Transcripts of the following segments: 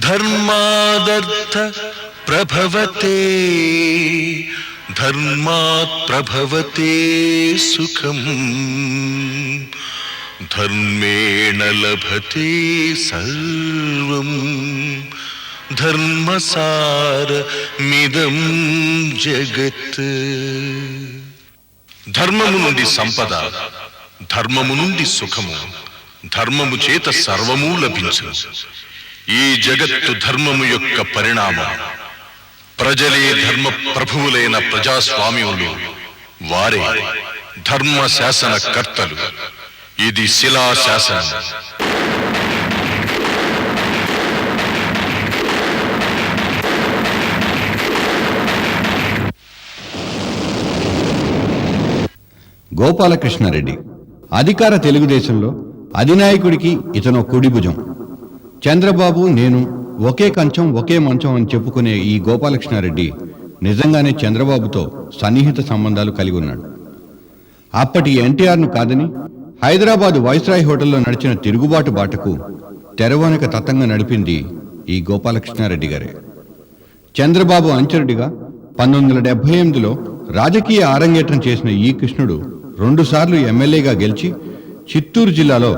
ధర్మాదర్థ ప్రభవతే ధర్మాత్ ప్రభవతే సుఖం ధర్మేణ లభతే సర్వం ధర్మసారమిదం జగత్ ధర్మము నుండి సంపద ధర్మము నుండి సుఖము ధర్మము చేత సర్వము లభించు ఈ జగత్తు ధర్మము యొక్క పరిణామం. ప్రజలే ధర్మ ప్రభువులైన ప్రజాస్వామ్యంలో. వారే ధర్మ శాసన కర్తలు. ఇది శిలా శాసనం. గోపాలకృష్ణారెడ్డి అధికార తెలుగుదేశంలో అధినాయకుడికి ఇతను కుడిభుజం. చంద్రబాబు నేను ఒకే కంచం ఒకే మంచం అని చెప్పుకునే ఈ గోపాలకృష్ణారెడ్డి నిజంగానే చంద్రబాబుతో సన్నిహిత సంబంధాలు కలిగి ఉన్నాడు. అప్పటి ఎన్టీఆర్ను కాదని హైదరాబాదు వైస్రాయ్ హోటల్లో నడిచిన తిరుగుబాటు బాటకు తెరవనక తత్తంగా నడిపింది ఈ గోపాలకృష్ణారెడ్డి గారే. చంద్రబాబు అంచరుడిగా పంతొమ్మిది వందల డెబ్బై ఎనిమిదిలో రాజకీయ ఆరంగేట్రం చేసిన ఈ కృష్ణుడు రెండుసార్లు ఎమ్మెల్యేగా గెలిచి చిత్తూరు జిల్లాలో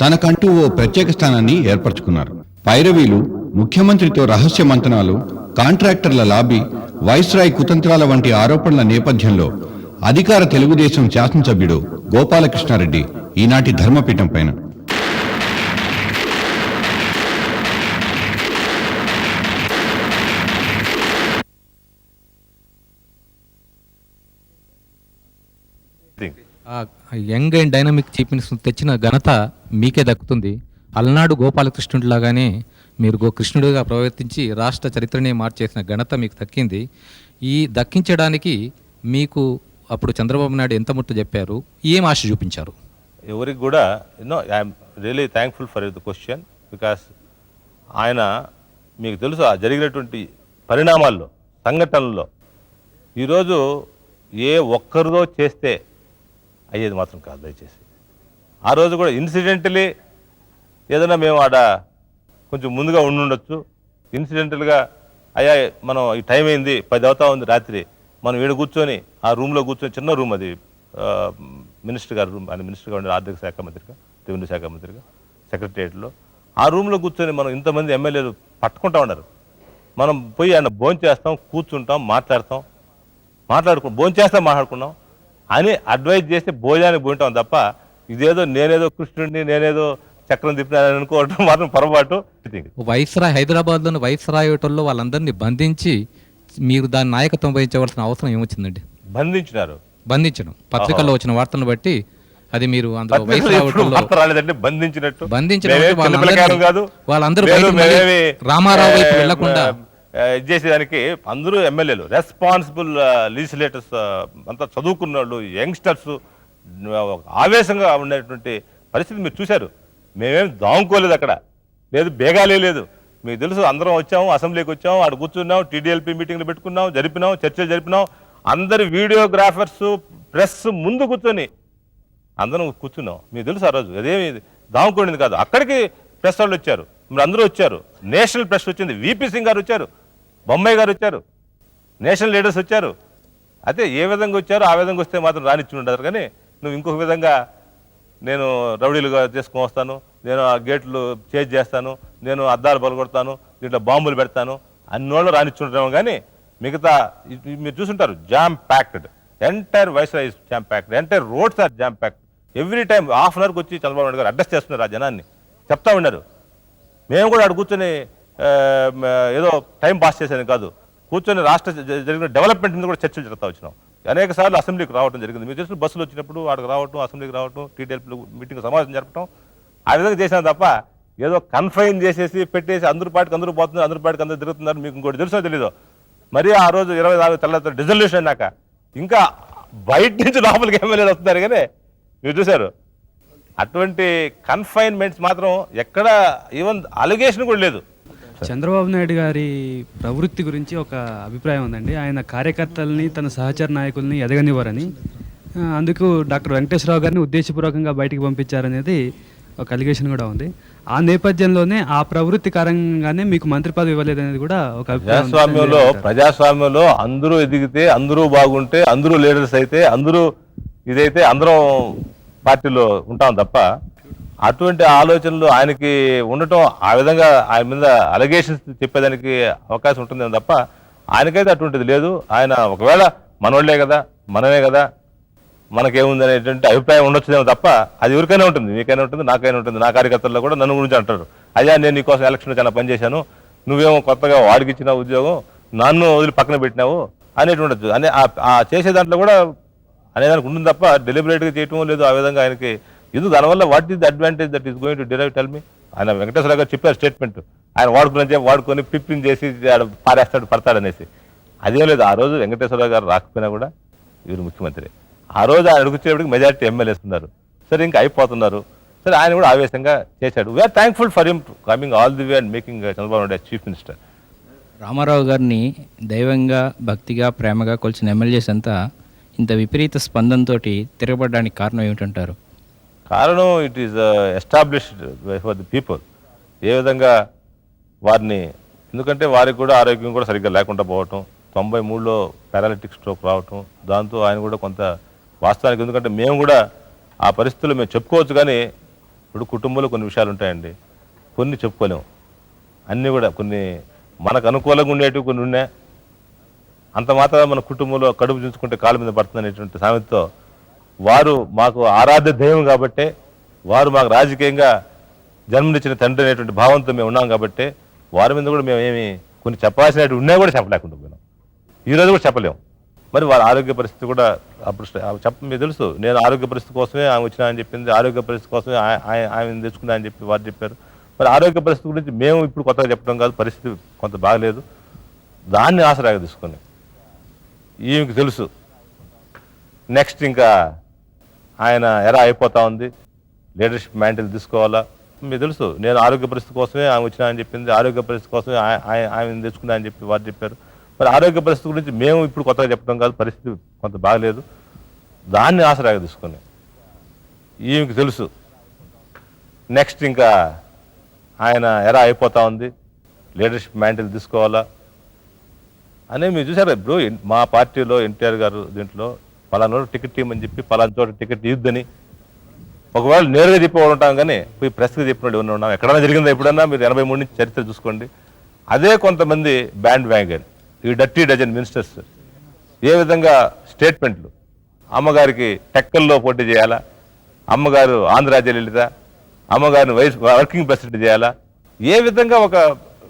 తనకంటూ ఓ ప్రత్యేక స్థానాన్ని ఏర్పరచుకున్నారు. పైరవీలు ముఖ్యమంత్రితో రహస్య మంతనాలు కాంట్రాక్టర్ల లాబీ వైస్రాయ్ కుతంత్రాల వంటి ఆరోపణల నేపథ్యంలో అధికార తెలుగుదేశం శాసనసభ్యుడు గోపాలకృష్ణారెడ్డి ఈనాటి ధర్మపీఠం పైన. Young and dynamic chief minister తెచ్చిన ఘనత మీకే దక్కుతుంది. అలనాడు గోపాలకృష్ణుడిలాగానే మీరు గో కృష్ణుడిగా ప్రవర్తించి రాష్ట్ర చరిత్రనే మార్చేసిన ఘనత మీకు దక్కింది. ఈ దక్కించడానికి మీకు అప్పుడు చంద్రబాబు నాయుడు ఎంత ముట్టు చెప్పారు? ఏం ఆశ చూపించారు? ఎవరికి కూడా you know I'm really thankful for the question because ఆయన మీకు తెలుసు ఆ జరిగినటువంటి పరిణామాల్లో సంఘటనల్లో ఈరోజు ఏ ఒక్కరిదో చేస్తే అయ్యేది మాత్రం కాదు దయచేసి. ఆ రోజు కూడా ఇన్సిడెంటలీ ఏదైనా మేము ఆడ కొంచెం ముందుగా ఉండుండొచ్చు. ఇన్సిడెంటల్గా అయ్యా మనం ఈ టైం అయింది పది అవుతా ఉంది రాత్రి మనం ఈడ కూర్చొని ఆ రూమ్లో కూర్చొని చిన్న రూమ్ అది మినిస్టర్ గారి రూమ్ ఆయన మినిస్టర్గా ఉండే ఆర్థిక శాఖ మంత్రిగా రెవెన్యూ శాఖ మంత్రిగా సెక్రటరియట్లో ఆ రూమ్లో కూర్చొని మనం ఇంతమంది ఎమ్మెల్యేలు పట్టుకుంటా ఉన్నారు. మనం పోయి ఆయన భోంచేస్తాం కూర్చుంటాం మాట్లాడతాం మాట్లాడుకు భోంచేస్తాం మాట్లాడుకున్నాం. అని అడ్వైజ్ చేస్తే భోజనానికి పోయింటాం తప్ప ఇదేదో నేనేదో కృష్ణుడిని నేనేదో చక్రం తిప్పినానని అనుకోవటం మాత్రం పొరపాటు. వైస్రాయ్ హైదరాబాద్లోని వైస్రాయ్ హోటల్లో వాళ్ళందరినీ బంధించి మీరు దాని నాయకత్వం వహించవలసిన అవసరం ఏమొచ్చిందండి? బంధించినారు. బంధించడం. పత్రికల్లో వచ్చిన వార్తలను బట్టి అది మీరు అందులో బంధించినట్టు. వాళ్ళందరినీ- పిల్లకాయలం కాదు. వాళ్ళందరూ రామారావు వైపు వెళ్ళకుండా చేసేదానికి అందరూ ఎమ్మెల్యేలు రెస్పాన్సిబుల్ లీజిస్లేటర్స్ అంతా చదువుకున్న వాళ్ళు యంగ్స్టర్స్ ఆవేశంగా ఉండేటువంటి పరిస్థితి మీరు చూశారు. మేమేం దాముకోలేదు అక్కడ. లేదు బేగాలే లేదు. మీకు తెలుసు అందరం వచ్చాము అసెంబ్లీకి వచ్చాము అక్కడ కూర్చున్నాం టీడీఎల్పీ మీటింగ్లు పెట్టుకున్నాం జరిపినాం చర్చలు జరిపినాం. అందరి వీడియోగ్రాఫర్స్ ప్రెస్ ముందు కూర్చొని అందరం కూర్చున్నాం. మీకు తెలుసు ఆ రోజు అదేమి దాముకోండింది కాదు. అక్కడికి ప్రెస్ వాళ్ళు వచ్చారు. మీరు అందరూ వచ్చారు. నేషనల్ ప్రెస్ వచ్చింది. విపి సింగ్ గారు వచ్చారు. బొమ్మాయి గారు వచ్చారు. నేషనల్ లీడర్స్ వచ్చారు. అయితే ఏ విధంగా వచ్చారో ఆ విధంగా వస్తే మాత్రం రానిచ్చి ఉండరు కానీ నువ్వు ఇంకొక విధంగా నేను రౌడీలుగా చేసుకొని వస్తాను. నేను ఆ గేట్లు చేజ్ చేస్తాను. నేను అద్దాలు పలుగొడతాను. దీంట్లో బాంబులు పెడతాను. అన్నోళ్ళు రానిచ్చుంటాము కానీ మిగతా మీరు చూసుంటారు. Jam packed. Entire ways is jam packed. Entire roads are jam packed. Every time half an అవర్కి వచ్చి చంద్రబాబు నాయుడు గారు అడ్రస్ చేస్తున్నారు ఆ జనాన్ని. చెప్తా ఉన్నారు. మేము కూడా అక్కడ కూర్చొని ఏదో టైం పాస్ చేసేది కాదు. కూర్చొని రాష్ట్ర జరిగిన డెవలప్మెంట్ మీద కూడా చర్చలు జరుగుతూ వచ్చినాం. అనేక సార్లు అసెంబ్లీకి రావడం జరిగింది. మీరు చూసిన బస్సులు వచ్చినప్పుడు వాడికి రావటం అసెంబ్లీకి రావటం టీడీఎల్పీ మీటింగ్ సమావేశం జరపడం ఆ విధంగా చేశాను తప్ప ఏదో కన్ఫైన్ చేసేసి పెట్టేసి అందరి పాటికి అందరూ పోతున్నారు అందరి పాటికి అందరూ తిరుగుతున్నారు మీకు ఇంకోటి తెలుసో తెలీదు? మరి ఆ రోజు ఇరవై నాలుగు తెల్ల డిజల్యూషన్ అయినాక ఇంకా బయట నుంచి లోపలికి ఎమ్మెల్యేలు వస్తున్నారు కానీ మీరు చూశారు. అటువంటి కన్ఫైన్మెంట్స్ మాత్రం ఎక్కడ ఈవెన్ అలిగేషన్ కూడా లేదు. చంద్రబాబు నాయుడు గారి ప్రవృత్తి గురించి ఒక అభిప్రాయం ఉందండి. ఆయన కార్యకర్తల్ని తన సహచర నాయకుల్ని ఎదగనివ్వరని అందుకు డాక్టర్ వెంకటేశ్వరరావు గారిని ఉద్దేశపూర్వకంగా బయటికి పంపించారనేది ఒక అలిగేషన్ కూడా ఉంది. ఆ నేపథ్యంలోనే ఆ ప్రవృత్తి కారణంగానే మీకు మంత్రి పదవి ఇవ్వలేదు అనేది కూడా ఒక. ప్రజాస్వామ్యంలో ప్రజాస్వామ్యంలో అందరూ ఎదిగితే అందరూ బాగుంటే అందరూ లీడర్స్ అయితే అందరూ ఇదైతే అందరం పార్టీలో ఉంటాం తప్ప అటువంటి ఆలోచనలు ఆయనకి ఉండటం ఆ విధంగా ఆయన మీద అలిగేషన్స్ చెప్పేదానికి అవకాశం ఉంటుంది తప్ప ఆయనకైతే అటువంటిది లేదు. ఆయన ఒకవేళ మనోళ్ళే కదా మనమే కదా మనకేముంది అనేటువంటి అభిప్రాయం ఉండొచ్చుదేమో తప్ప అది ఎవరికైనా ఉంటుంది. నీకైనా ఉంటుంది నాకైనా ఉంటుంది. నా కార్యకర్తల్లో కూడా నన్ను గురించి అంటారు. అయ్యా నేను నీకోసం ఎలక్షన్లో చాలా పనిచేశాను నువ్వేమో కొత్తగా వాడికి ఇచ్చిన ఉద్యోగం నన్ను వదిలి పక్కన పెట్టినావు అనేటువంటి అనే ఆ- చేసే దాంట్లో కూడా అనేదానికి ఉంటుంది తప్ప డెలిబరేట్గా చేయటం లేదు ఆ విధంగా ఆయనకి ఇది దానివల్ల what is the advantage that is going to derive tell me ఆయన వెంకటేశ్వర గారు చెప్పారు స్టేట్మెంట్ ఆయన వాడుకుని చెప్పి వాడుకొని పిప్పింగ్ చేసి ఆడ పారేస్తాడు పడతాడనేసి అదేం లేదు ఆ రోజు వెంకటేశ్వర గారు రాకపోయినా కూడా వీరు ముఖ్యమంత్రి. ఆ రోజు ఆయన అడుగుచేపటికి మెజారిటీ ఎమ్మెల్యేస్ ఉన్నారు. సరే ఇంకా అయిపోతున్నారు. సరే ఆయన కూడా ఆవేశంగా చేశాడు. We're thankful for him coming all the way and making Chandrababu Naidu chief minister Ramarao గారిని దైవంగా భక్తిగా ప్రేమగా కొలిచిన ఎమ్మెల్యేస్ అంతా ఇంత విపరీత స్పందనతోటి తిరగబడడానికి కారణం ఏమిటంటారు? కారణం it is established for the people ఏ విధంగా వారిని ఎందుకంటే వారికి కూడా ఆరోగ్యం కూడా సరిగ్గా లేకుండా పోవటం తొంభై మూడులో పారాలిటిక్ స్ట్రోక్ రావటం దాంతో ఆయన కూడా కొంత వాస్తవానికి ఎందుకంటే మేము కూడా ఆ పరిస్థితులు మేము చెప్పుకోవచ్చు కానీ ఇప్పుడు కుటుంబంలో కొన్ని విషయాలు ఉంటాయండి. కొన్ని చెప్పుకోలేము అన్నీ కూడా కొన్ని మనకు అనుకూలంగా ఉండేటివి కొన్ని ఉన్నాయి. అంత మాత్రం మన కుటుంబంలో కడుపు చూసుకుంటే కాళ్ళ మీద పడుతుంది అనేటువంటి సామెతతో వారు మాకు ఆరాధ్య దైవం కాబట్టే వారు మాకు రాజకీయంగా జన్మనిచ్చిన తండ్రి అనేటువంటి భావంతో మేము ఉన్నాం కాబట్టి వారి మీద కూడా మేము ఏమి కొన్ని చెప్పాల్సినవి ఉన్నా కూడా చెప్పలేకుండా పోయినాం. ఈ రోజు కూడా చెప్పలేము మరి వారి ఆరోగ్య పరిస్థితి కూడా అప్పుడు చెప్ప మీకు తెలుసు నేను ఆరోగ్య పరిస్థితి కోసమే ఆమె వచ్చినా అని చెప్పింది ఆరోగ్య పరిస్థితి కోసమే ఆయ- ఆమె తెచ్చుకున్నా అని చెప్పి వారు చెప్పారు. మరి ఆరోగ్య పరిస్థితి గురించి మేము ఇప్పుడు కొత్తగా చెప్పడం కాదు పరిస్థితి కొంత బాగలేదు. దాన్ని ఆసరాగా తీసుకొని ఈమెకి తెలుసు. నెక్స్ట్ ఇంకా ఆయన ఎరా అయిపోతా ఉంది? లీడర్షిప్ మ్యాంటిల్ తీసుకోవాలా? మీకు తెలుసు నేను ఆరోగ్య పరిస్థితి కోసమే ఆమె వచ్చినా అని చెప్పింది. ఆరోగ్య పరిస్థితి కోసమే ఆయన తెచ్చుకున్నా అని చెప్పి వారు చెప్పారు. మరి ఆరోగ్య పరిస్థితి గురించి మేము ఇప్పుడు కొత్తగా చెప్పడం కాదు పరిస్థితి కొంత బాగలేదు. దాన్ని ఆసరాగా తీసుకుని ఈమెకి తెలుసు. నెక్స్ట్ ఇంకా ఆయన ఎరా అయిపోతా ఉంది? లీడర్షిప్ మ్యాంటిల్ తీసుకోవాలా? అనే మీరు చూసారా ఇప్పుడు మా పార్టీలో ఎన్టీఆర్ గారు దీంట్లో పలానా రోజు టికెట్ ఇవ్వమని చెప్పి పలానా చోట టికెట్ ఇద్దని ఒకవేళ నేరుగా చెప్పేవాడు ఉంటాం కానీ పోయి ప్రెస్గా చెప్పినట్టు ఇవన్నీ ఉన్నాం. ఎక్కడైనా జరిగిందా ఎప్పుడన్నా? మీరు ఎనభై మూడు నుంచి చరిత్ర చూసుకోండి. అదే కొంతమంది బ్యాండ్ వ్యాగన్ ఈ డర్టీ డజన్ మినిస్టర్స్ ఏ విధంగా స్టేట్మెంట్లు? అమ్మగారికి టెక్కల్లో పోటీ చేయాలా? అమ్మగారు ఆంధ్ర జయలలిత అమ్మగారిని వైస్ వర్కింగ్ ప్రెసిడెంట్ చేయాలా? ఏ విధంగా ఒక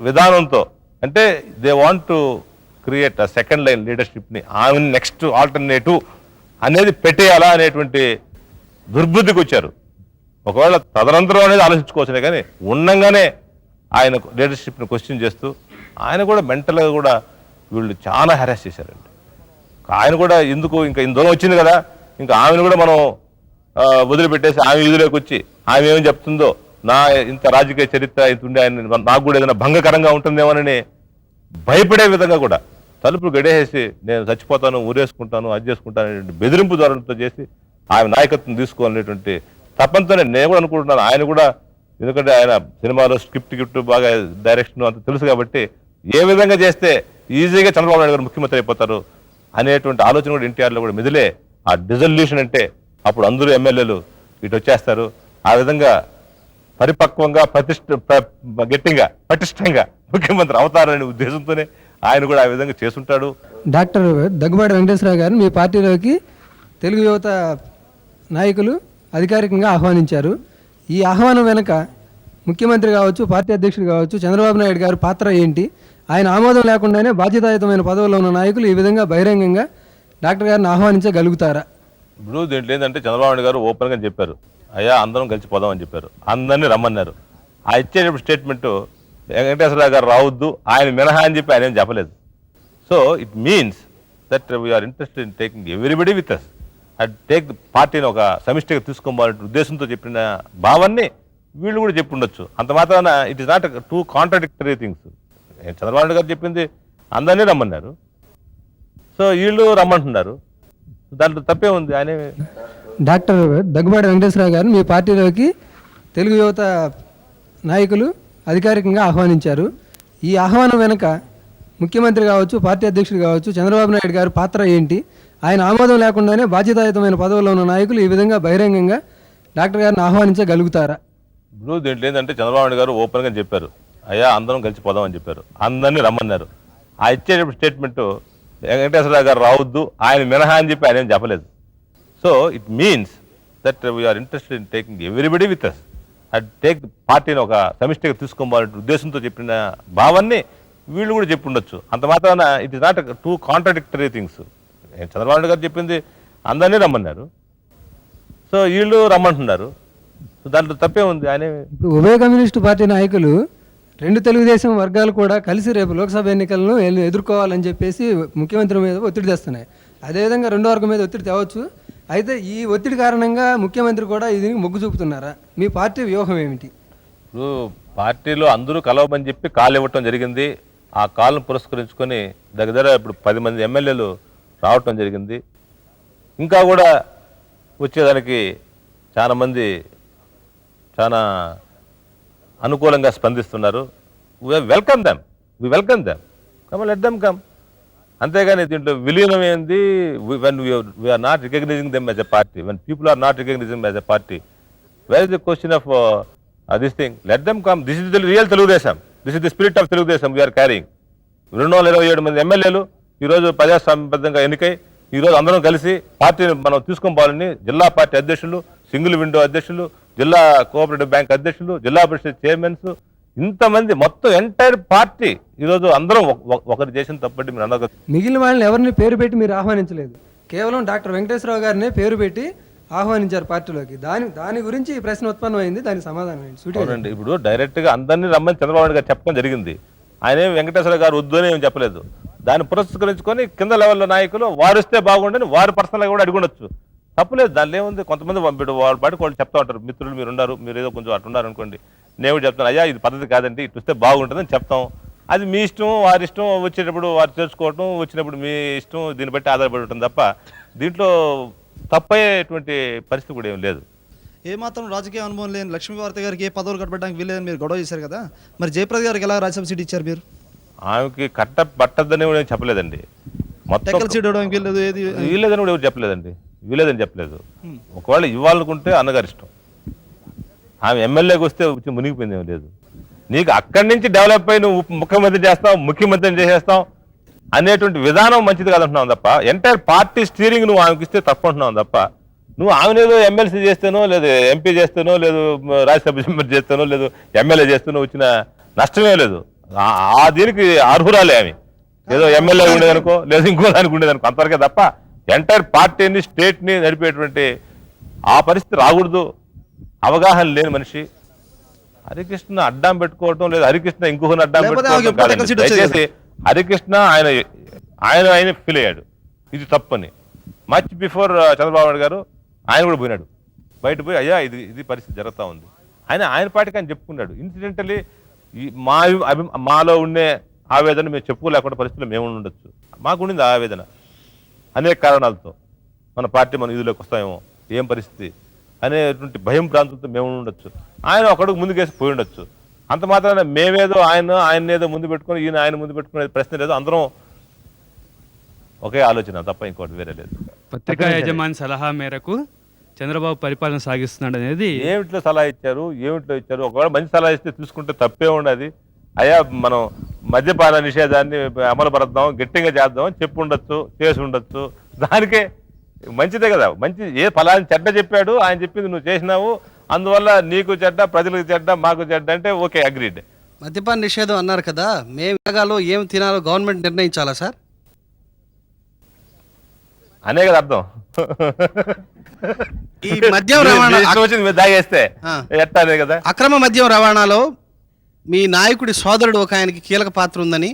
విధానంతో? అంటే they want to create a second line లీడర్షిప్ని. ఆమె నెక్స్ట్ ఆల్టర్నేటివ్ అనేది పెట్టేయాలా అనేటువంటి దుర్బుద్ధికి వచ్చారు. ఒకవేళ తదనంతరం అనేది ఆలోచించుకోవచ్చునే కానీ ఉండంగానే ఆయన లీడర్షిప్ని క్వశ్చన్ చేస్తూ ఆయన కూడా మెంటల్గా కూడా వీళ్ళు చాలా హెరాస్ చేశారండి. ఆయన కూడా ఎందుకు ఇంకా ఇంత దూరం వచ్చింది కదా ఇంకా ఆమెను కూడా మనం వదిలిపెట్టేసి ఆమె వీధిలోకి వచ్చి ఆమె ఏం చెప్తుందో నా ఇంత రాజకీయ చరిత్ర ఇంత ఉండే ఆయన నాకు కూడా ఏదైనా భంగకరంగా ఉంటుందేమోనని భయపడే విధంగా కూడా తలుపులు గడేసి నేను చచ్చిపోతాను ఊరేసుకుంటాను అది చేసుకుంటాను అనేటువంటి బెదిరింపు ధోరణితో చేసి ఆమె నాయకత్వం తీసుకోవాలనేటువంటి తప్పంతోనే నేను కూడా అనుకుంటున్నాను. ఆయన కూడా ఎందుకంటే ఆయన సినిమాలో స్క్రిప్ట్ గిఫ్ట్ బాగా డైరెక్షన్ అంత తెలుసు కాబట్టి ఏ విధంగా చేస్తే ఈజీగా చంద్రబాబు నాయుడు గారు ముఖ్యమంత్రి అయిపోతారు అనేటువంటి ఆలోచన కూడా ఎన్టీఆర్లో కూడా మిదిలే ఆ డిజల్యూషన్ అంటే అప్పుడు అందరూ ఎమ్మెల్యేలు ఇటు వచ్చేస్తారు. ఆ విధంగా పరిపక్వంగా ప్రతిష్ట గట్టిగా పటిష్టంగా ముఖ్యమంత్రి అవుతారనే ఉద్దేశంతోనే ఆయన కూడా ఆ విధంగా చేసుంటాడు డాక్టర్ దగ్గుబాటి వెంకటేశ్వరరావు గారిని మీ పార్టీలోకి తెలుగు యువత నాయకులు అధికారికంగా ఆహ్వానించారు. ఈ ఆహ్వానం వెనుక ముఖ్యమంత్రి కావచ్చు పార్టీ అధ్యక్షుడు కావచ్చు చంద్రబాబు నాయుడు గారి పాత్ర ఏంటి? ఆయన ఆమోదం లేకుండానే బాధ్యతాయుతమైన పదవుల్లో ఉన్న నాయకులు ఈ విధంగా బహిరంగంగా డాక్టర్ గారిని ఆహ్వానించగలుగుతారా? ఇప్పుడు దీంట్లో ఏంటంటే చంద్రబాబు నాయుడు గారు ఓపెన్గా చెప్పారు. అయ్యా అందరం కలిసి పోదామని చెప్పారు. అందరినీ రమ్మన్నారు. ఆ ఇచ్చేటప్పుడు స్టేట్మెంట్ వెంకటేశ్వరరావు గారు రావద్దు ఆయన మినహా అని చెప్పి ఆయన ఏం చెప్పలేదు. So it means that we're interested in taking everybody with us and take the పార్టీని ఒక సమిష్టిగా తీసుకోవాలనే ఉద్దేశంతో చెప్పిన భావాన్ని వీళ్ళు కూడా చెప్పి ఉండొచ్చు. అంత మాత్రాన it is not two contradictory things Chandrababu Naidu గారు చెప్పింది అందరినీ రమ్మన్నారు. సో వీళ్ళు రమ్మంటున్నారు. దాంట్లో తప్పే ఉంది. ఆయన డాక్టర్ దగ్గుబాటి వెంకటేశ్వరరావు గారు మీ పార్టీలోకి తెలుగు యువత నాయకులు అధికారికంగా ఆహ్వానించారు. ఈ ఆహ్వానం వెనుక ముఖ్యమంత్రి కావచ్చు పార్టీ అధ్యక్షుడు కావచ్చు చంద్రబాబు నాయుడు గారి పాత్ర ఏంటి? ఆయన ఆమోదం లేకుండానే బాధ్యతాయుతమైన పదవుల్లో ఉన్న నాయకులు ఈ విధంగా బహిరంగంగా డాక్టర్ గారిని ఆహ్వానించగలుగుతారా? ఇప్పుడు దీంట్లో ఏంటంటే చంద్రబాబు నాయుడు గారు ఓపెన్గా చెప్పారు. అయ్యా అందరం కలిసి పోదాం అని చెప్పారు. అందరినీ రమ్మన్నారు. ఆ ఇచ్చే స్టేట్మెంట్ వెంకటేశ్వరరావు గారు రావద్దు ఆయన మినహా అని చెప్పి ఆయన ఏం చెప్పలేదు. So it means that we're interested in taking everybody with us at take పార్టీని ఒక సమిష్టిగా తీసుకోవాలనే ఉద్దేశంతో చెప్పిన భావాన్ని వీళ్ళు కూడా చెప్పి ఉండొచ్చు అంత మాత్రాన it is not two contradictory things Chandrababu Naidu గారు చెప్పింది అందరినీ రమ్మన్నారు. సో వీళ్ళు రమ్మంటున్నారు. దాంట్లో తప్పే ఉంది. ఆయన ఇప్పుడు ఉభయ కమ్యూనిస్టు పార్టీ నాయకులు రెండు తెలుగుదేశం వర్గాలు కూడా కలిసి రేపు లోక్సభ ఎన్నికలను ఎదుర్కోవాలని చెప్పేసి ముఖ్యమంత్రి మీద ఒత్తిడి తెస్తున్నాయి. అదేవిధంగా రెండో వర్గం మీద ఒత్తిడి తేవచ్చు. అయితే ఈ ఒత్తిడి కారణంగా ముఖ్యమంత్రి కూడా ఇది మొగ్గు చూపుతున్నారా? మీ పార్టీ వ్యూహం ఏమిటి? ఇప్పుడు పార్టీలో అందరూ కలవమని చెప్పి కాల్ ఇవ్వటం జరిగింది. ఆ కాల్ను పురస్కరించుకొని దగ్గర ఇప్పుడు పది మంది ఎమ్మెల్యేలు రావటం జరిగింది. ఇంకా కూడా వచ్చేదానికి చాలా మంది చాలా అనుకూలంగా స్పందిస్తున్నారు. Welcome them we welcome them come let them come అంతేగాని దీంట్లో విలీనం ఏంది? When we're not recognising them as a party when people are not recognising as a party where is the question of this thing let them come this is the real Telugu Desam this is the spirit of Telugu Desam we're carrying రెండు వందల ఇరవై ఏడు మంది ఎమ్మెల్యేలు ఈరోజు ప్రజాస్వామ్యబద్ధంగా ఎన్నికై ఈరోజు అందరం కలిసి పార్టీని మనం తీసుకొని పోవాలని జిల్లా పార్టీ అధ్యక్షులు సింగిల్ విండో అధ్యక్షులు జిల్లా కోఆపరేటివ్ బ్యాంక్ అధ్యక్షులు జిల్లా పరిషత్ చైర్మన్స్ ఇంతమంది మొత్తం ఎంటైర్ పార్టీ ఈరోజు అందరం ఒక- ఒక- ఒకరు చేసిన తప్పటి మీరు అందరూ మిగిలిన వాళ్ళని ఎవరిని పేరు పెట్టి మీరు ఆహ్వానించలేదు. కేవలం డాక్టర్ వెంకటేశ్వరరావు గారినే పేరు పెట్టి ఆహ్వానించారు పార్టీలోకి. దాని దాని గురించి ఈ ప్రశ్న ఉత్పన్నమైంది దానికి సమాధానం అవునండి. ఇప్పుడు డైరెక్ట్గా అందరినీ రమ్మని చంద్రబాబు నాయుడు గారు చెప్పడం జరిగింది. ఆయన ఏం వెంకటేశ్వర గారు వద్దు అని ఏం చెప్పలేదు. దాన్ని పురస్కరించుకొని కింద లెవెల్లో నాయకులు వారు వస్తే బాగుండని వారు పర్సనల్గా కూడా అడిగి ఉండొచ్చు. తప్పులేదు. దానిలో ఏముంది? కొంతమంది పంపిడు వాళ్ళ పాటికి వాళ్ళు చెప్తా ఉంటారు. మిత్రులు మీరు ఉన్నారు మీరు ఏదో కొంచెం అటు ఉన్నారు అనుకోండి. నేను కూడా చెప్తాను అయ్యా ఇది పద్ధతి కాదండి ఇటు వస్తే బాగుంటుందని చెప్తాం. అది మీ ఇష్టం వారి ఇష్టం వచ్చేటప్పుడు వారు తెలుసుకోవటం వచ్చినప్పుడు మీ ఇష్టం దీన్ని బట్టి ఆధారపడి ఉంటుంది తప్ప దీంట్లో తప్పయ్యేటువంటి పరిస్థితి కూడా ఏం లేదు. ఏమాత్రం రాజకీయ అనుభవం లేని లక్ష్మీభారతి గారికి ఏ పదవులు కట్టబడడానికి వీలేదని మీరు గొడవ చేశారు కదా మరి జయప్రద గారికి ఎలా రాజ్యసభ సీట్ ఇచ్చారు మీరు? ఆమెకి కట్ట పట్టద్దని కూడా ఏం చెప్పలేదండి. మొత్తం సీట్ ఇవ్వడానికి ఏది? వీలేదని కూడా ఎవరు చెప్పలేదండి. వీలేదని చెప్పలేదు. ఒకవేళ ఇవ్వాలనుకుంటే అన్నగారి ఇష్టం. ఆమె ఎమ్మెల్యేకి వస్తే వచ్చి మునిగిపోయింది ఏం లేదు. నీకు అక్కడి నుంచి డెవలప్ అయి నువ్వు ముఖ్యమంత్రి చేస్తావు ముఖ్యమంత్రిని చేసేస్తాం అనేటువంటి విధానం మంచిది కాదంటున్నావు తప్ప ఎంటైర్ పార్టీ స్టీరింగ్ నువ్వు ఆమెకి ఇస్తే తప్పు అంటున్నావు తప్ప నువ్వు ఆమెనేదో ఎమ్మెల్సీ చేస్తేనో లేదు ఎంపీ చేస్తేనో లేదు రాజ్యసభ మెంబర్ చేస్తేనో లేదు ఎమ్మెల్యే చేస్తేనో వచ్చిన నష్టమే లేదు. ఆ- ఆ దీనికి అర్హురాలే ఆమె. ఏదో ఎమ్మెల్యే ఉండేదనుకో లేదు ఇంకో దానికి ఉండేదనుకో అంతవరకే తప్ప ఎంటైర్ పార్టీని స్టేట్ని నడిపేటువంటి ఆ పరిస్థితి రాకూడదు. అవగాహన లేని మనిషి హరికృష్ణ అడ్డం పెట్టుకోవటం లేదు హరికృష్ణ ఇంకొకరిని అడ్డం పెట్టుకోవటం దయచేసి హరికృష్ణ ఆయన ఆయన ఆయన ఫీల్ అయ్యాడు. ఇది తప్పని. మచ్ బిఫోర్ చంద్రబాబు నాయుడు గారు ఆయన కూడా పోయినాడు. బయట పోయి అయ్యా ఇది ఇది పరిస్థితి జరుగుతూ ఉంది. ఆయన ఆయన పాటికి ఆయన చెప్పుకున్నాడు. ఇన్సిడెంటలీ ఈ మా అభి మాలో ఉండే ఆవేదన మేము చెప్పుకోలేకుండా పరిస్థితులు మేము ఉండొచ్చు. మాకు ఉండింది ఆవేదన. అనేక కారణాలతో మన పార్టీ మన ఇదిలోకి వస్తామేమో ఏం పరిస్థితి? అనేటువంటి భయం ప్రాంతంతో మేము ఉండొచ్చు. ఆయన ఒకడుగు ముందుకేసి పోయి ఉండొచ్చు. అంత మాత్రాన మేమేదో ఆయన ఆయన ఏదో ముందు పెట్టుకొని ఈయన ఆయన ముందు పెట్టుకునే ప్రశ్న లేదు. అందరం ఒకే ఆలోచన తప్ప ఇంకోటి వేరే లేదు. పత్రికా యజమాని సలహా మేరకు చంద్రబాబు పరిపాలన సాగిస్తున్నాడు అనేది ఏమిట్లో సలహా ఇచ్చారు? ఏమిట్లో ఇచ్చారు? ఒకవేళ మంచి సలహా ఇస్తే తీసుకుంటే తప్పే ఉండదు. అయ్యా మనం మద్యపాన నిషేధాన్ని అమలు పరుద్దాం గట్టిగా చేద్దాం అని చెప్పి ఉండొచ్చు చేసి ఉండొచ్చు. దానికే మంచిదే కదా. మంచి ఏ ఫలాన్ని చెడ్డ చెప్పాడు ఆయన చెప్పింది నువ్వు చేసినావు అందువల్ల నీకు చెడ్డ ప్రజలకు చెడ్డ మాకు చెడ్డ అంటే ఓకే అగ్రీడ్. మద్యపాన నిషేధం అన్నారు కదా మేము ఎలాగాలో ఏం తినాలో గవర్నమెంట్ నిర్ణయించాలా సార్? అనే కదా అర్థం. ఈ మద్యం రవాణా ఇష్టం వచ్చింది మీరు. ఎట్టా అనే కదా. అక్రమ మద్యం రవాణాలో మీ నాయకుడి సోదరుడు ఒక ఆయనకి కీలక పాత్ర ఉందని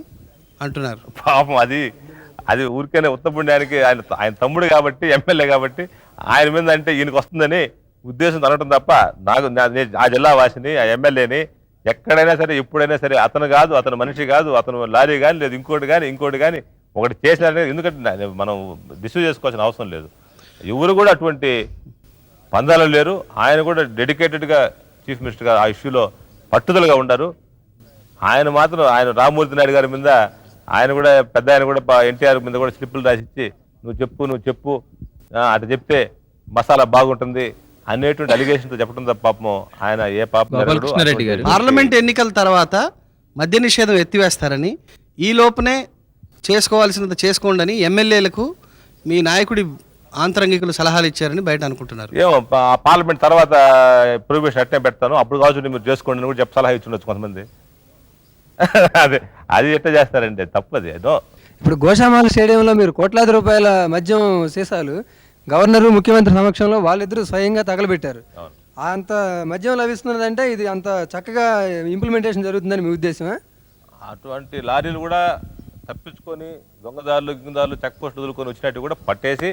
అంటున్నారు. పాపం అది. అది ఊరికేనే ఉత్తపుణ్యానికి ఆయన ఆయన తమ్ముడు కాబట్టి ఎమ్మెల్యే కాబట్టి ఆయన మీద అంటే ఈయనకి వస్తుందని ఉద్దేశం అనడం తప్ప నాకు నా- ఆ జిల్లా వాసిని ఆ ఎమ్మెల్యేని ఎక్కడైనా సరే ఎప్పుడైనా సరే అతను కాదు అతను మనిషి కాదు అతను లారీ కానీ లేదు ఇంకోటి కానీ ఇంకోటి కానీ ఒకటి చేసినారనే ఎందుకంటే మనం డిస్యూజ్ చేసుకోవాల్సిన అవసరం లేదు. ఎవరు కూడా అటువంటి పందాలు లేరు. ఆయన కూడా డెడికేటెడ్గా చీఫ్ మినిస్టర్ గారు ఆ ఇష్యూలో పట్టుదలగా ఉండరు. ఆయన మాత్రం ఆయన రామ్మూర్తి నాయుడు గారి మీద ఆయన కూడా పెద్ద ఆయన కూడా ఎన్టీఆర్ మీద కూడా స్లిప్పులు రాసిచ్చి నువ్వు చెప్పు నువ్వు చెప్పు అటు చెప్తే మసాలా బాగుంటుంది అనేటువంటి అలిగేషన్తో చెప్పడం తప్ప పాపం ఆయన ఏ పాపం. పార్లమెంట్ ఎన్నికల తర్వాత మద్య నిషేధం ఎత్తివేస్తారని ఈ లోపునే చేసుకోవాల్సినంత చేసుకోండి అని ఎమ్మెల్యేలకు మీ నాయకుడి ఆంతరంగికులు సలహాలు ఇచ్చారని బయట అనుకుంటున్నారు. ఏమో పార్లమెంట్ తర్వాత ప్రొహిబిషన్ అట్నే పెడతాను. అప్పుడు కావచ్చు మీరు చేసుకోండి అని కూడా చెప్పి సలహా ఇచ్చి ఉండొచ్చు కొంతమంది. అదే. అది ఎట్లా చేస్తారండి తప్పది ఏదో. ఇప్పుడు గోషామాల స్టేడియంలో మీరు కోట్లాది రూపాయల మద్యం సీసాలు గవర్నరు ముఖ్యమంత్రి సమక్షంలో వాళ్ళిద్దరూ స్వయంగా తగలబెట్టారు. అంత మద్యం లభిస్తున్నదంటే ఇది అంత చక్కగా ఇంప్లిమెంటేషన్ జరుగుతుందని మీ ఉద్దేశమా? అటువంటి లారీలు కూడా తప్పించుకొని దొంగదారులు గింగదారులు చెక్ పోస్ట్ వదులుకొని వచ్చినట్టు కూడా పట్టేసి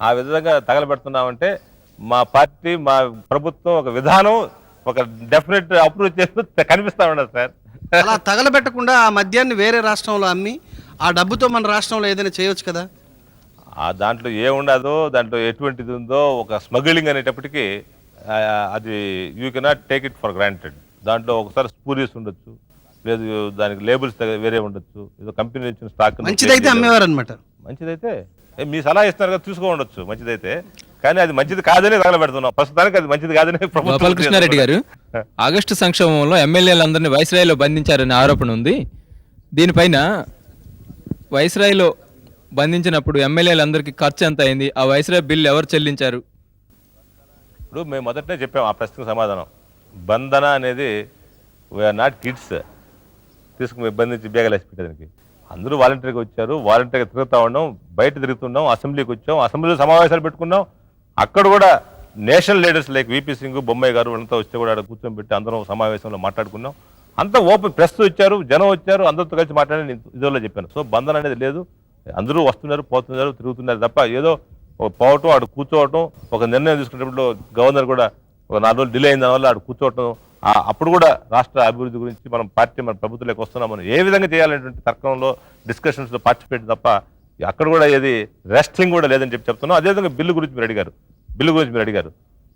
ఆ విధంగా తగలబెడుతున్నామంటే మా పార్టీ మా ప్రభుత్వం ఒక విధానం ఒక డెఫినెట్ అప్రూవ్ చేస్తూ కనిపిస్తా ఉండదు సార్. అలా తగలబెట్టకుండా ఆ మద్యాన్ని వేరే రాష్ట్రంలో అమ్మి ఆ డబ్బుతో మన రాష్ట్రంలో ఏదైనా చేయొచ్చు కదా? ఆ దాంట్లో ఏముండదో దాంట్లో ఎటువంటిది ఉందో ఒక స్మగ్లింగ్ అనేటప్పటికీ అది you cannot take it for granted దాంట్లో ఒకసారి స్పూరియస్ ఉండొచ్చు లేదు దానికి లేబుల్స్ వేరే ఉండొచ్చు ఏదో కంపెనీ ఇచ్చిన స్టాక్ మంచిదైతే అమ్మేవారు అనమాట మంచిదైతే ఏ, మీ సలహా ఇస్తున్నారు కదా తీసుకో ఉండొచ్చు మంచిదైతే. కానీ అది మంచిది కాదని తగలబెడుతున్నాం. ప్రస్తుతానికి అది మంచిది కాదని ప్రభుత్వం గోపాలకృష్ణారెడ్డి గారు ఆగస్టు సంక్షోభంలో ఎమ్మెల్యేలందరినీ వైస్రాయ్లో బంధించారనే ఆరోపణ ఉంది. దీనిపైన వైస్రాయ్లో బంధించినప్పుడు ఎమ్మెల్యేలందరికీ ఖర్చు ఎంత అయింది? ఆ వైస్రాయ్ బిల్లు ఎవరు చెల్లించారు? ఇప్పుడు మేము మొదటనే చెప్పాం ఆ ప్రశ్నకు సమాధానం. బంధన అనేది వీఆర్ నాట్ కిడ్స్ తీసుకుని బంధించి బేగలేసి పెట్టడానికి. అందరూ వాలంటీర్గా వచ్చారు. వాలంటీర్గా తిరుగుతూ ఉన్నాం. బయట తిరుగుతున్నాం. అసెంబ్లీకి వచ్చాం. అసెంబ్లీలో సమావేశాలు పెట్టుకున్నాం. అక్కడ కూడా national leaders like VP Singh Bommai గారు అంతా వస్తే కూడా అక్కడ కూర్చొని పెట్టి అందరం సమావేశంలో మాట్లాడుకున్నాం. అంతా ఓపెన్ ప్రెస్ వచ్చారు జనం వచ్చారు అందరితో కలిసి మాట్లాడి నేను ఇదిలో చెప్పాను. సో బంధన అనేది లేదు. అందరూ వస్తున్నారు పోతున్నారు తిరుగుతున్నారు తప్ప ఏదో పోవటం ఆడు కూర్చోవటం ఒక నిర్ణయం తీసుకునేటప్పుడు గవర్నర్ కూడా ఒక నాలుగు రోజులు డిలే అయిన దానివల్ల ఆడు కూర్చోవటం ఆ- అప్పుడు కూడా రాష్ట్ర అభివృద్ధి గురించి మనం పార్టీ మన ప్రభుత్వంలోకి వస్తున్నాం మనం ఏ విధంగా చేయాలనేటువంటి తర్కంలో డిస్కషన్స్లో పార్టిసిపేట్ తప్ప అక్కడ కూడా ఏది రెస్టింగ్ కూడా లేదని చెప్పి చెప్తున్నాం. అదేవిధంగా బిల్లు గురించి మీరు అడిగారు. బిల్లు గురించి మీరు అడిగారు.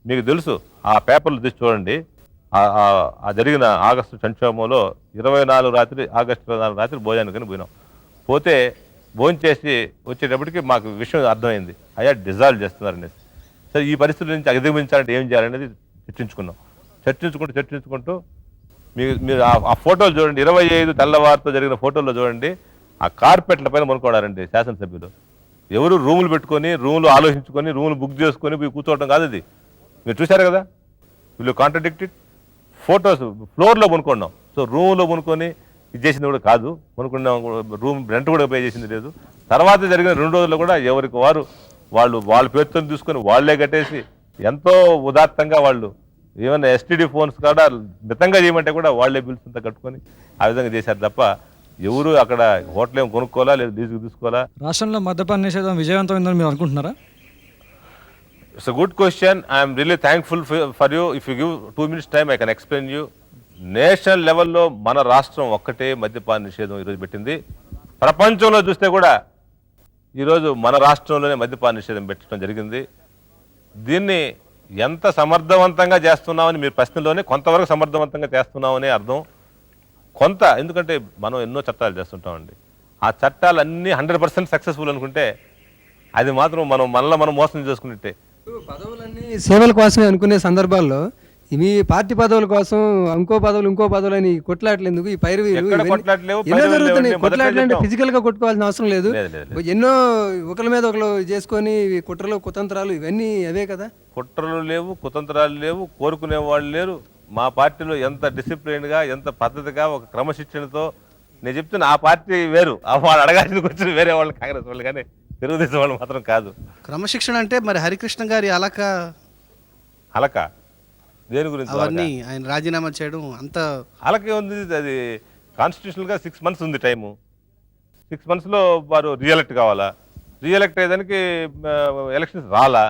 మీకు తెలుసు ఆ పేపర్లు తీసి చూడండి. ఆ- జరిగిన ఆగస్టు సంక్షోభంలో ఇరవై నాలుగు రాత్రి ఆగస్టు ఇరవై నాలుగు రాత్రి భోజనానికి పోయినాం. పోతే భోజనం చేసి వచ్చేటప్పటికి మాకు విషయం అర్థమైంది. అయ్యా డిజాల్వ్ చేస్తున్నారనేసి సరే ఈ పరిస్థితుల నుంచి అధిగమించాలంటే ఏం చేయాలనేది చర్చించుకున్నాం. చర్చించుకుంటూ చర్చించుకుంటూ మీరు మీరు ఆ- ఆ ఫోటోలు చూడండి. ఇరవై ఐదు తెల్లవారితో జరిగిన ఫోటోల్లో చూడండి. ఆ కార్పెట్ల పైన కొనుక్కోడారండి శాసనసభ్యులు. ఎవరు రూములు పెట్టుకొని రూములు ఆలోచించుకొని రూములు బుక్ చేసుకొని పోయి కూర్చోవడం కాదు అది మీరు చూశారు కదా? వీళ్ళు కాంట్రడిక్టెడ్ ఫొటోస్ ఫ్లోర్లో కొనుక్కున్నాం. సో రూమ్లో కొనుక్కొని ఇది చేసింది కూడా కాదు. కొనుక్కున్నాం రూమ్ రెంట్ కూడా పే చేసింది లేదు. తర్వాత జరిగిన రెండు రోజుల్లో కూడా ఎవరికి వారు వాళ్ళు వాళ్ళ పేరుతో తీసుకొని వాళ్ళే కట్టేసి ఎంతో ఉదాత్తంగా వాళ్ళు ఏమైనా ఎస్టీడీ ఫోన్స్ కూడా మితంగా చేయమంటే కూడా వాళ్ళే బిల్స్ అంతా కట్టుకొని ఆ విధంగా చేశారు తప్ప ఎవరు అక్కడ హోటల్ ఏం కొనుక్కోవాలా లేదా లీజుకు తీసుకోవాలా రాష్ట్రంలో మద్యపాన నిషేధం విజయవంతమైందని మీరు అనుకుంటున్నారా a good question. I'm really thankful for, for you. If you give two minutes time, I can explain you. National లెవెల్లో మన రాష్ట్రం ఒక్కటే మద్యపాన నిషేధం ఈరోజు పెట్టింది ప్రపంచంలో చూస్తే కూడా ఈరోజు మన రాష్ట్రంలోనే మద్యపాన నిషేధం పెట్టడం జరిగింది దీన్ని ఎంత సమర్థవంతంగా చేస్తున్నామని మీరు ప్రశ్నలోనే కొంతవరకు సమర్థవంతంగా చేస్తున్నామని అర్థం కొంత ఎందుకంటే మనం ఎన్నో చట్టాలు చేస్తుంటామండి. ఆ చట్టాలన్నీ హండ్రెడ్ పర్సెంట్ సక్సెస్ఫుల్ అనుకుంటే అది మాత్రం మనం మనలో మనం మోసం చేసుకున్నట్టే. పదవులన్నీ సేవల కోసమే అనుకునే సందర్భాల్లో మీ పార్టీ పదవుల కోసం ఇంకో పదవులు ఇంకో పదవులు అని కొట్లాటలు ఎందుకు ఈ పైరువీలు ఇవన్నీ- కొట్లాటలు ఎన్నో జరుగుతున్నాయి. అంటే ఫిజికల్గా కొట్టుకోవాల్సిన అవసరం లేదు. ఎన్నో ఒకరి మీద ఒకరు చేసుకొని కుట్రలు కుతంత్రాలు ఇవన్నీ అవే కదా? కుట్రలు లేవు కుతంత్రాలు లేవు కోరుకునే వాళ్ళు లేరు. మా పార్టీలో ఎంత డిసిప్లిన్గా ఎంత పద్ధతిగా ఒక క్రమశిక్షణతో నేను చెప్తున్నా ఆ పార్టీ వేరు. ఆ వాళ్ళు అడగాల్సిన వచ్చిన వేరే వాళ్ళు కాంగ్రెస్ వాళ్ళు కానీ తెలుగుదేశం వాళ్ళు మాత్రం కాదు. క్రమశిక్షణ అంటే మరి హరికృష్ణ గారి అలక? అలక? దేని గురించి అలక? అవన్నీ ఆయన రాజీనామా చేయడం అంత అలాగే ఉంది అది కాన్స్టిట్యూషనల్గా సిక్స్ మంత్స్ ఉంది టైము. సిక్స్ మంత్స్లో వారు రియలెక్ట్ కావాలా? రియలెక్ట్ అయ్యేదానికి ఎలక్షన్స్ రాలా?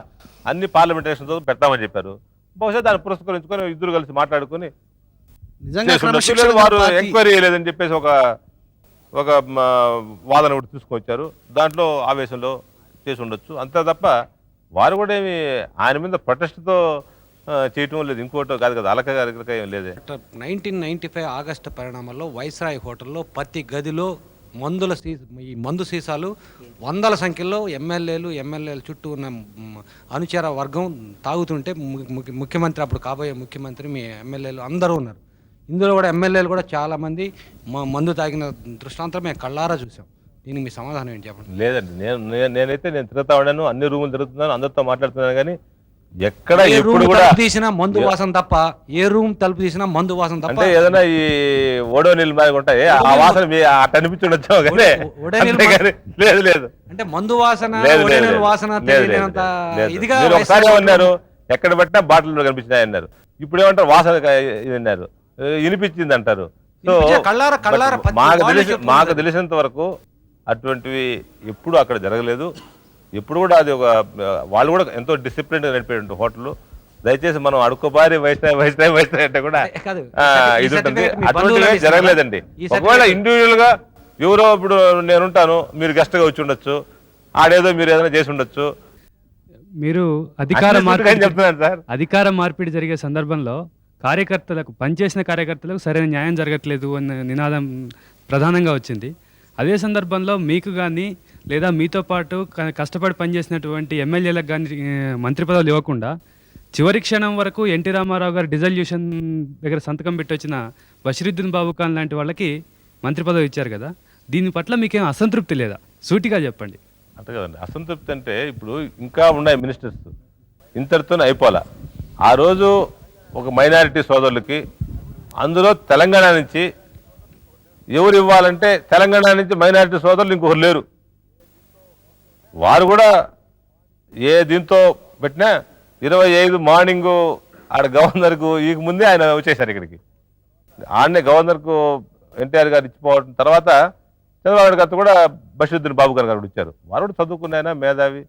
అన్ని పార్లమెంటేషన్తో పెడతామని చెప్పారు. బహుశా దాన్ని పురస్కరించుకొని ఇద్దరు కలిసి మాట్లాడుకొని వారు ఎంక్వైరీ చేయలేదని చెప్పేసి ఒక ఒక వాదన ఒకటి తీసుకొచ్చారు. దాంట్లో ఆవేశంలో చేసి ఉండొచ్చు. అంతే తప్ప వారు కూడా ఏమి ఆయన మీద ప్రొటెస్ట్తో చేయటం లేదు. ఇంకోటో కాదు కదా అలక గారికి ఏం లేదే. నైన్టీన్ నైన్టీ ఫైవ్ ఆగస్టు పరిణామంలో వైస్రాయ్ హోటల్లో ప్రతి గదిలో మందుల సీ ఈ మందు సీసాలు వందల సంఖ్యలో ఎమ్మెల్యేలు ఎమ్మెల్యేలు చుట్టూ ఉన్న అనుచర వర్గం తాగుతుంటే ము- ముఖ్యమంత్రి అప్పుడు కాబోయే ముఖ్యమంత్రి మీ ఎమ్మెల్యేలు అందరూ ఉన్నారు. ఇందులో కూడా ఎమ్మెల్యేలు కూడా చాలామంది మ- మందు తాగిన దృష్టాంతం మేము కళ్ళారా చూసాం. దీనికి మీ సమాధానం ఏంటి చెప్పండి? లేదండి నేను నేను- నేనైతే నేను తిరుగుతా ఉన్నాను అన్ని రూములు తిరుగుతున్నాను అందరితో మాట్లాడుతున్నాను కానీ ఎక్కడ ఎప్పుడు కూడా తీసినా మందు వాసన తప్ప ఏ రూమ్ తలుపు తీసినా మందు వాసన తప్ప. అంటే ఏదైనా ఈ ఓడో నీళ్ళు బాగా ఉంటాయి. ఆ వాసన అనిపించుండొచ్చు లేదు లేదు. అంటే మందు వాసన. వాసన. ఇదిగా మీరు ఒకసారి ఏమన్నారు? ఎక్కడ పెట్టినా బాటిల్లో కనిపించినాయి అన్నారు ఇప్పుడు ఏమంటారు? వాసన ఇది అన్నారు. వినిపించింది అంటారు. సో మాకు తెలిసి. మాకు తెలిసినంత వరకు అటువంటివి ఎప్పుడు అక్కడ జరగలేదు. ఎప్పుడు కూడా అది ఒక వాళ్ళు కూడా ఎంతో డిసిప్లిన్ నడిపేటువంటి హోటల్. దయచేసి మనం అడుకోబారి వైష్ణవ వైష్ణవ వైష్ణవ అంటే కూడా ఇది ఉంటుంది. బంధువులకు జరగలేదండి. ఒకవేళ ఇండివిజువల్గా ఎవరో ఇప్పుడు నేనుంటాను మీరు గెస్ట్గా వచ్చి ఉండొచ్చు ఆడేదో మీరు ఏదైనా చేసి ఉండొచ్చు. మీరు అధికార మార్పిడి చెప్తున్నాను సార్? అధికార మార్పిడి జరిగే సందర్భంలో కార్యకర్తలకు పనిచేసిన కార్యకర్తలకు సరైన న్యాయం జరగట్లేదు అన్న నినాదం ప్రధానంగా వచ్చింది. అదే సందర్భంలో మీకు కానీ లేదా మీతో పాటు కష్టపడి పనిచేసినటువంటి ఎమ్మెల్యేలకు కానీ మంత్రి పదవులు ఇవ్వకుండా చివరి క్షణం వరకు ఎన్టీ రామారావు గారు డిజల్యూషన్ దగ్గర సంతకం పెట్టొచ్చిన బషీరుద్దీన్ బాబు ఖాన్ లాంటి వాళ్ళకి మంత్రి పదవి ఇచ్చారు కదా దీని పట్ల మీకేం అసంతృప్తి లేదా? సూటిగా చెప్పండి. అంతే కదండి. అసంతృప్తి అంటే ఇప్పుడు ఇంకా ఉన్నాయి మినిస్టర్స్. ఇంతటితోనే అయిపోలా ఆ రోజు ఒక మైనారిటీ సోదరులకి అందులో తెలంగాణ నుంచి ఎవరు ఇవ్వాలంటే తెలంగాణ నుంచి మైనారిటీ సోదరులు ఇంకొకరు లేరు. వారు కూడా ఏ దీంతో పెట్టినా ఇరవై ఐదు మార్నింగ్ ఆడ గవర్నర్కు ఈ ముందే ఆయన వచ్చేసారు ఇక్కడికి. ఆడనే గవర్నర్కు ఎన్టీఆర్ గారు ఇచ్చిపోవడం తర్వాత చంద్రబాబు గారి కూడా బషీరుద్దీన్ బాబు గారు గారు ఇచ్చారు. వారు కూడా చదువుకున్న ఆయన మేధావి.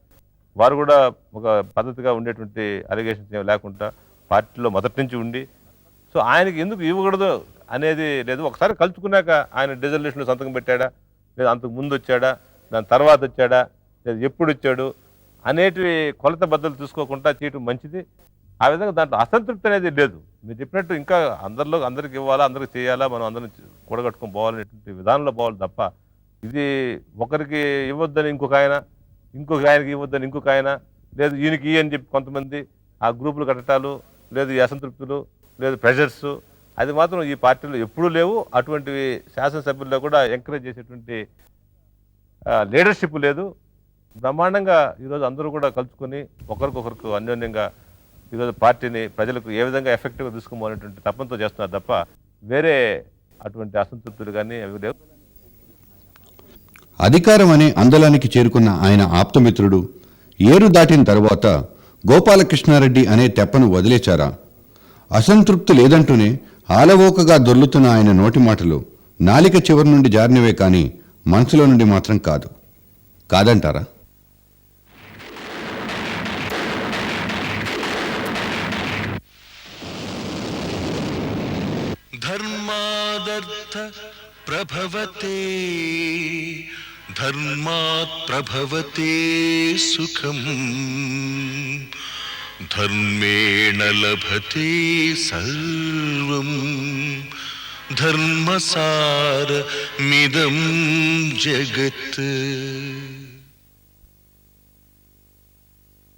వారు కూడా ఒక పద్ధతిగా ఉండేటువంటి అలిగేషన్స్ లేకుండా పార్టీలో మొదటి నుంచి ఉండి. సో ఆయనకి ఎందుకు ఇవ్వకూడదు? అనేది లేదు. ఒకసారి కలుసుకున్నాక ఆయన డిజల్యూషన్లో సంతకం పెట్టాడా? లేదా అంతకు ముందు వచ్చాడా? దాని తర్వాత వచ్చాడా? లేదా ఎప్పుడు వచ్చాడు? అనేటివి కొలత బద్దలు తీసుకోకుండా చేయటం మంచిది. ఆ విధంగా దాంట్లో అసంతృప్తి అనేది లేదు. మీరు చెప్పినట్టు ఇంకా అందరిలో అందరికి ఇవ్వాలా అందరికి చేయాలా మనం అందరం కూడగట్టుకొని పోవాలనేటువంటి విధానంలో పోవాలి తప్ప ఇది ఒకరికి ఇవ్వద్దని ఇంకొక ఆయన ఇంకొక ఆయనకి ఇవ్వద్దని ఇంకొక ఆయన లేదు ఈయనకి ఈ అని చెప్పి కొంతమంది ఆ గ్రూపులు కట్టడాలు లేదు అసంతృప్తులు లేదు ప్రెషర్స్ అది మాత్రం ఈ పార్టీలో ఎప్పుడూ లేవు. అటువంటివి శాసనసభ్యుల్లో కూడా ఎంకరేజ్ చేసేటువంటి లీడర్షిప్ లేదు. బ్రహ్మాండంగా ఈరోజు అందరూ కూడా కలుసుకొని ఒకరికొకరికి అన్యోన్యంగా ఈరోజు పార్టీని ప్రజలకు ఏ విధంగా ఎఫెక్టివ్గా తీసుకోవాలనేటువంటి తపంతో చేస్తున్నారు తప్ప వేరే అటువంటి అసంతృప్తులు కానీ అవి లేవు. అధికారం అనే అందలానికి చేరుకున్న ఆయన ఆప్తమిత్రుడు ఏరు దాటిన తర్వాత గోపాలకృష్ణారెడ్డి అనే తెప్పను వదిలేచారా అసంతృప్తి లేదంటూనే ఆలవోకగా దొర్లుతున్న ఆయన నోటి మాటలు నాలిక చివరి నుండి జారినవే కాని మనసులో నుండి మాత్రం కాదు. కాదంటారా? ధర్మాదర్థ ప్రభవతే ధర్మాత్ ప్రభవతే సుఖం. ధర్మేణ లభతే సర్వం ధర్మసార మిదం జగత్